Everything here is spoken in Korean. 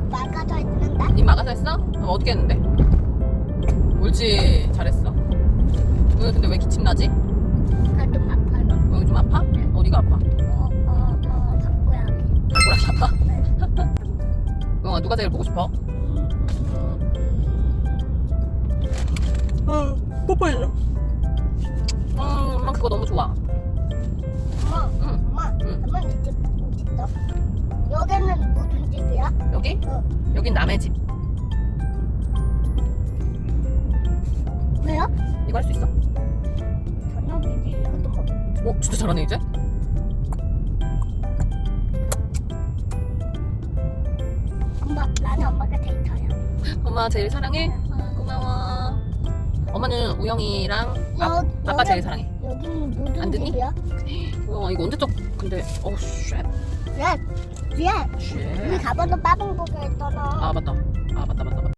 입 막아져 있는데? 입 막아서 했어? 어, 어떻게 했는데? 옳지 잘했어 어, 근데 왜 기침 나지? 그래도 아파요. 여기 좀 아파? 어디가 아파? 어, 어, 어, 바꾸야기. 발가락이 아파? 영아 누가 제일 보고 싶어? 어, 뽀뽀해줘 음 엄마 그거 너무 좋아 여긴 남의 집 왜요? 이거 할 수 있어? 저녁이지. 이것도 뭐. 어 진짜 잘하네 이제? 엄마, 나는 엄마가 데이터야. 엄마 제일 사랑해? 아, 고마워 엄마는 우영이랑 아, 여- 아빠 여기- 제일 사랑해 여기는 무슨 안 듣니? 집이야? 우영아 이거 언제 적 근데 어우 쉣 야, 야, 우리 쉣. 가보는 빠봉 보게 했잖아.